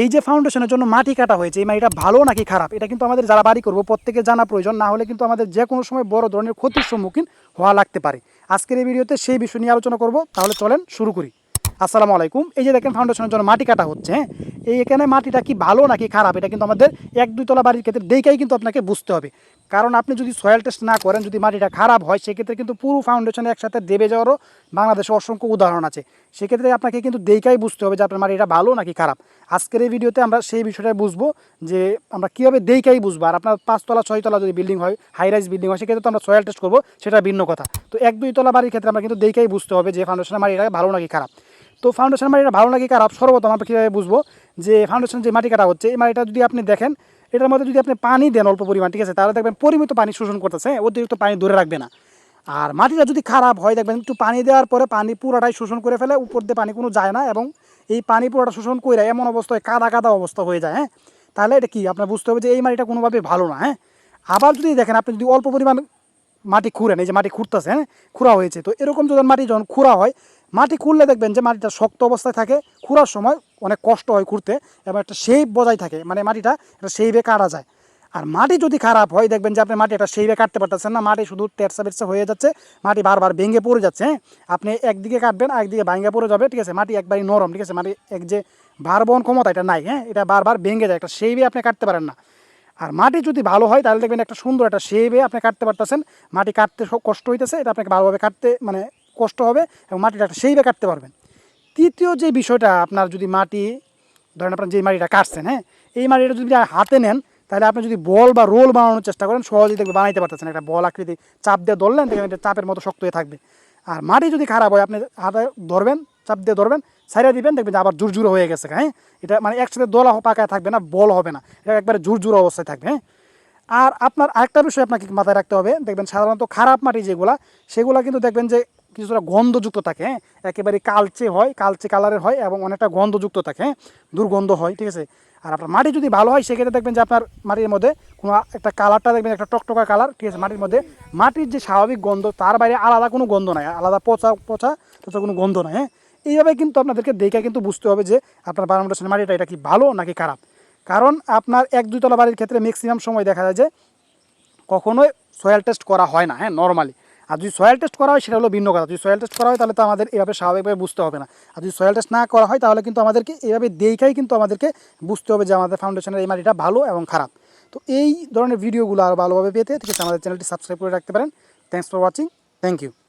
এই যে ফাউন্ডেশনের জন্য মাটি কাটা হয়েছে, এই মাটিটা ভালো নাকি খারাপ? এটা কিন্তু আমাদের যারা বাড়ি করব প্রত্যেকে জানা প্রয়োজন। না হলে কিন্তু আমাদের যে কোনো সময় বড় ধরনের ক্ষতির সম্মুখীন হওয়া লাগতে পারে। আজকের এই ভিডিওতে সেই বিষয় নিয়ে আলোচনা করব। তাহলে চলেন শুরু করি। আসসালামু আলাইকুম। এই যে দেখেন ফাউন্ডেশনের জন্য মাটি কাটা হচ্ছে হ্যাঁ? এই এখানে মাটিটা কি ভালো নাকি খারাপ? এটা কিন্তু আমাদের এক দুই তলা বাড়ির ক্ষেত্রে দেখেই কিন্তু আপনাকে বুঝতে হবে। কারণ আপনি যদি সয়েল টেস্ট না করেন, যদি মাটিটা খারাপ হয়, সেক্ষেত্রে কিন্তু পুরো ফাউন্ডেশনে একসাথে দেবে যাওয়ারও বাংলাদেশে অসংখ্য উদাহরণ আছে। সেক্ষেত্রে আপনাকে কিন্তু দেখেই বুঝতে হবে যে আপনার মাটিটা ভালো নাকি খারাপ। আজকের এই ভিডিওতে আমরা সেই বিষয়টা বুঝব যে আমরা কীভাবে দেখেই বুঝব। আর আপনার পাঁচতলা, ছয়তলা যদি বিল্ডিং হয় হাই রাইজ বিল্ডিং হয়, সেক্ষেত্রে তো আমরা সয়েল টেস্ট করব, সেটা ভিন্ন কথা। তো এক, দুই তলা বাড়ির ক্ষেত্রে আমরা কিন্তু দেখেই বুঝতে হবে যে ফাউন্ডেশনের মাটিটা ভালো নাকি খারাপ। তো ফাউন্ডেশন মাটিটা ভালো নাকি খারাপ, সর্বপ্রথম আমরা কীভাবে বুঝব যে ফাউন্ডেশন যে মাটি কাটা হচ্ছে, এই মাটিটা যদি আপনি দেখেন এটার মধ্যে যদি আপনি পানি দেন অল্প পরিমাণ, ঠিক আছে? তাহলে দেখবেন পরিমিত পানি শোষণ করতেছে, অতিরিক্ত পানি ধরে রাখবে না। আর মাটিটা যদি খারাপ হয়, দেখবেন একটু পানি দেওয়ার পরে পানি পুরোটাই শোষণ করে ফেলে, উপর দিয়ে পানি কোনো যায় না এবং এই পানি পুরোটা শোষণ করে এমন অবস্থায় কাদা কাদা অবস্থা হয়ে যায় হ্যাঁ? তাহলে এটা কি? আপনার বুঝতে হবে যে এই মাটিটা কোনোভাবে ভালো না হ্যাঁ? আবার যদি দেখেন, আপনি যদি অল্প পরিমাণ মাটি খুঁড়েন, এই যে মাটি খুঁড়তেছে হ্যাঁ? খুঁড়া হয়েছে। তো এরকম যখন মাটি যখন খুঁড়া হয়, মাটি খুঁড়লে দেখবেন যে মাটিটা শক্ত অবস্থায় থাকে। খুঁড়ার সময় অনেক কষ্ট হয় খুঁড়তে এবং একটা শেপ বজায় থাকে মানে মাটিটা একটা শেপে কাটা যায়। আর মাটি যদি খারাপ হয়, দেখবেন যে আপনি মাটি একটা শেপে কাটতে পারতেছেন না, মাটি শুধু তেরসা বেরসা হয়ে যাচ্ছে, মাটি বারবার ভেঙে পড়ে যাচ্ছে হ্যাঁ? আপনি একদিকে কাটবেন একদিকে ভাঙে পড়ে যাবে, ঠিক আছে? মাটি একবারই নরম, ঠিক আছে? মাটি এক যে ভার বহন ক্ষমতা, এটা নাই হ্যাঁ? এটা বারবার ভেঙে যায়, একটা শেপে আপনি কাটতে পারেন না। আর মাটি যদি ভালো হয়, তাহলে দেখবেন একটা সুন্দর একটা শেপে আপনি কাটতে পারতেছেন। মাটি কাটতে কষ্ট হইতেছে, এটা আপনাকে ভালোভাবে কাটতে মানে কষ্ট হবে এবং মাটিটা একটা শেপে কাটতে পারবেন। তৃতীয় যে বিষয়টা, আপনার যদি মাটি, ধরেন আপনার যে মাটিটা কাটছেন হ্যাঁ এই মাটিটা যদি হাতে নেন, তাহলে আপনি যদি বল বা রোল বানানোর চেষ্টা করেন, সহজেই দেখবে বানাইতে পারতেছেন। একটা বল আকৃতি, চাপ দিয়ে ধরলেন, দেখবেন এটা চাপের মতো শক্ত হয়ে থাকবে। আর মাটি যদি খারাপ হয়, আপনি হাতে ধরবেন, চাপ দিয়ে ধরবেন সাইডে দিবেন, দেখবেন যে আবার জুরজুরো হয়ে গেছে হ্যাঁ? এটা মানে একসাথে দোলা পাকায় থাকবে না, বল হবে না। এটা একবারে জুরজুরো অবস্থায় থাকবে হ্যাঁ? আর আপনার আরেকটা বিষয় আপনাকে মাথায় রাখতে হবে, দেখবেন সাধারণত খারাপ মাটি যেগুলা, সেগুলা কিন্তু দেখবেন যে কিছুটা গন্ধযুক্ত থাকে হ্যাঁ? একেবারে কালচে হয়, কালচে কালারের হয় এবং অনেকটা গন্ধযুক্ত থাকে হ্যাঁ? দুর্গন্ধ হয়, ঠিক আছে? আর আপনার মাটি যদি ভালো হয়, সেক্ষেত্রে দেখবেন যে আপনার মাটির মধ্যে কোনো একটা কালারটা, দেখবেন একটা টকটকা কালার, ঠিক আছে? মাটির মধ্যে মাটির যে স্বাভাবিক গন্ধ, তার বাইরে আলাদা কোনো গন্ধ নাই, আলাদা পচা পচা পচা কোনো গন্ধ নাই হ্যাঁ? এইভাবে কিন্তু আপনাদেরকে দেখে কিন্তু বুঝতে হবে যে আপনার বারান্দার মাটিটা এটা কি ভালো নাকি খারাপ। কারণ আপনার এক দুইতলা বাড়ির ক্ষেত্রে ম্যাক্সিমাম সময় দেখা যায় যে কখনোই সয়েল টেস্ট করা হয় না হ্যাঁ নর্মালি আর যদি সয়েল টেস্ট করা হয়, সেটা হলো ভিন্ন কথা। যদি সয়েল টেস্ট করা হয়, তাহলে তো আমাদের এভাবে স্বাভাবিকভাবে বুঝতে হবে না। আর যদি সয়েল টেস্ট না করা হয়, তাহলে কিন্তু আমাদেরকে এইভাবে দেখেই কিন্তু আমাদেরকে বুঝতে হবে যে আমাদের ফাউন্ডেশনের এই মাটিটা ভালো এবং খারাপ। তো এই ধরনের ভিডিওগুলো আরও ভালোভাবে পেতে ঠিক আছে, আমাদের চ্যানেলটি সাবস্ক্রাইব করে রাখতে পারেন। Thanks for watching thank you